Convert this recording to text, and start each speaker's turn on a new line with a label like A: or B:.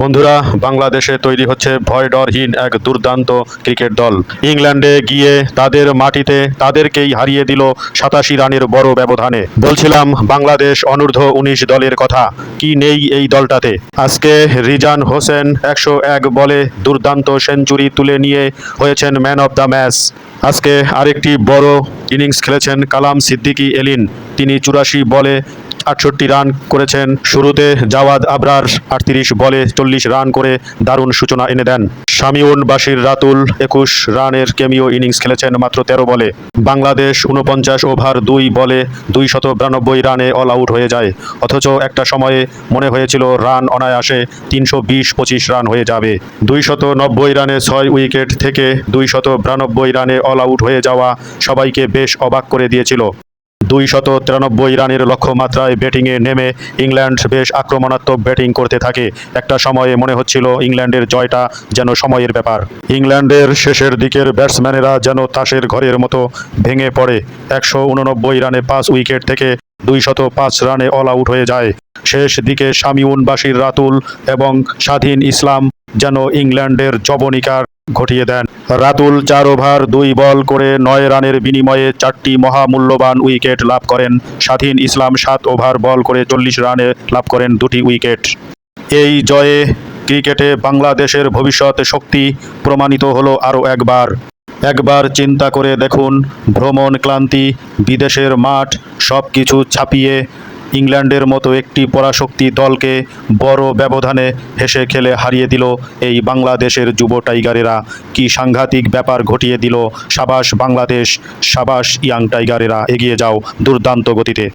A: বন্ধুরা, বাংলাদেশে তৈরি হচ্ছে ভয় ডরহীন এক দুর্দান্ত ক্রিকেট দল। ইংল্যান্ডে গিয়ে তাদের মাটিতে তাদেরকেই হারিয়ে দিল সাতাশি রানের বড় ব্যবধানে। বলছিলাম, বাংলাদেশ অনূর্ধ্ব উনিশ দলের কথা। কি নেই এই দলটাতে? আজকে রিজান হোসেন একশো এক বলে দুর্দান্ত সেঞ্চুরি তুলে নিয়ে হয়েছেন ম্যান অব দ্য ম্যাচ। আজকে আরেকটি বড় ইনিংস খেলেছেন কালাম সিদ্দিকী এলিন। তিনি চুরাশি বলে আটষট্টি রান করেছেন। শুরুতে জাওয়াদ আবরার আটত্রিশ বলে চল্লিশ রান করে দারুণ সূচনা এনে দেন। শামিউন বাসির রাতুল একুশ রানের কেমিও ইনিংস খেলেছেন মাত্র তেরো বলে। বাংলাদেশ উনপঞ্চাশ ওভার দুই বলে দুই শত বিরানব্বই রানে অল আউট হয়ে যায়। অথচ একটা সময়ে মনে হয়েছিল রান অনায়াসে তিনশো বিশ পঁচিশ রান হয়ে যাবে। দুই শত নব্বই রানে ছয় উইকেট থেকে দুই শত বিরানব্বই রানে অল আউট হয়ে যাওয়া সবাইকে বেশ অবাক করে দিয়েছিল। দুই শত তিরানব্বই রানের লক্ষ্যমাত্রায় ব্যাটিংয়ে নেমে ইংল্যান্ড বেশ আক্রমণাত্মক ব্যাটিং করতে থাকে। একটা সময়ে মনে হচ্ছিল ইংল্যান্ডের জয়টা যেন সময়ের ব্যাপার। ইংল্যান্ডের শেষের দিকের ব্যাটসম্যানেরা যেন তাসের ঘরের মতো ভেঙে পড়ে। একশো উননব্বই রানে পাঁচ উইকেট থেকে দুই শত পাঁচ রানে অল আউট হয়ে যায়। শেষ দিকে শামিউন বাশির রাতুল এবং স্বাধীন ইসলাম যেন ইংল্যান্ডের জবনিকার ঘটিয়ে দেন। রাতুল চার ওভার, দুই বল করে নয় রানের বিনিময়ে চারটি মহামূল্যবান উইকেট লাভ করেন। স্বাধীন ইসলাম সাত ওভার বল করে চল্লিশ রানে লাভ করেন দুটি উইকেট। এই জয়ে ক্রিকেটে বাংলাদেশের ভবিষ্যৎ শক্তি প্রমাণিত হলো আরও একবার। একবার চিন্তা করে দেখুন, ভ্রমণ ক্লান্তি, বিদেশের মাঠ সব কিছু ছাপিয়ে ইংল্যান্ডের মতো একটি পরাশক্তি দলকে বড় ব্যবধানে হেসে খেলে হারিয়ে দিল এই বাংলাদেশের যুব টাইগারেরা। কি সাংঘাতিক ব্যাপার ঘটিয়ে দিল সাবাস বাংলাদেশ, সাবাস ইয়াং টাইগারেরা। এগিয়ে যাও দুর্দান্ত গতিতে।